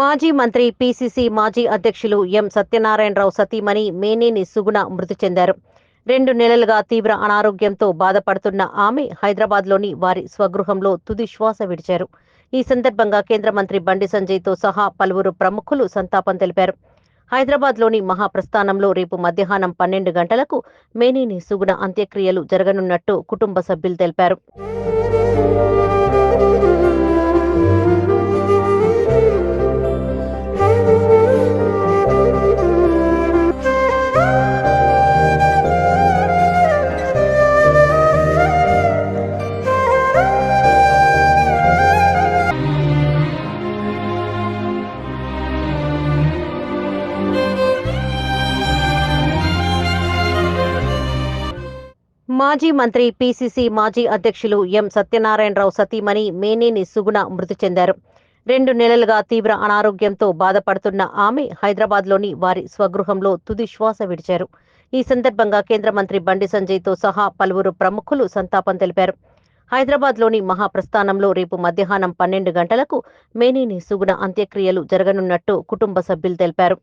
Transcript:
మాజీ మంత్రి పీసీసీ మాజీ అధ్యక్షులు ఎం సత్యనారాయణరావు సతీమణి మేనేని సుగుణ మృతి చెందారు. రెండు నెలలుగా తీవ్ర అనారోగ్యంతో బాధపడుతున్న ఆమె హైదరాబాద్లోని వారి స్వగృహంలో తుది శ్వాస విడిచారు. ఈ సందర్భంగా కేంద్ర మంత్రి బండి సంజయ్తో సహా పలువురు ప్రముఖులు సంతాపం తెలిపారు. హైదరాబాద్లోని మహాప్రస్థానంలో రేపు మధ్యాహ్నం పన్నెండు గంటలకు మేనేని సుగుణ అంత్యక్రియలు జరగనున్నట్టు కుటుంబ సభ్యులు తెలిపారు. మాజీ మంత్రి పీసీసీ మాజీ అధ్యక్షులు ఎం సత్యనారాయణరావు సతీమణి మేనేని సుగుణ మృతి చెందారు. రెండు నెలలుగా తీవ్ర అనారోగ్యంతో బాధపడుతున్న ఆమె హైదరాబాద్లోని వారి స్వగృహంలో తుది శ్వాస విడిచారు. ఈ సందర్భంగా కేంద్ర మంత్రి బండి సంజయ్తో సహా పలువురు ప్రముఖులు సంతాపం తెలిపారు. హైదరాబాద్లోని మహాప్రస్థానంలో రేపు మధ్యాహ్నం పన్నెండు గంటలకు మేనేని సుగుణ అంత్యక్రియలు జరగనున్నట్టు కుటుంబ సభ్యులు తెలిపారు.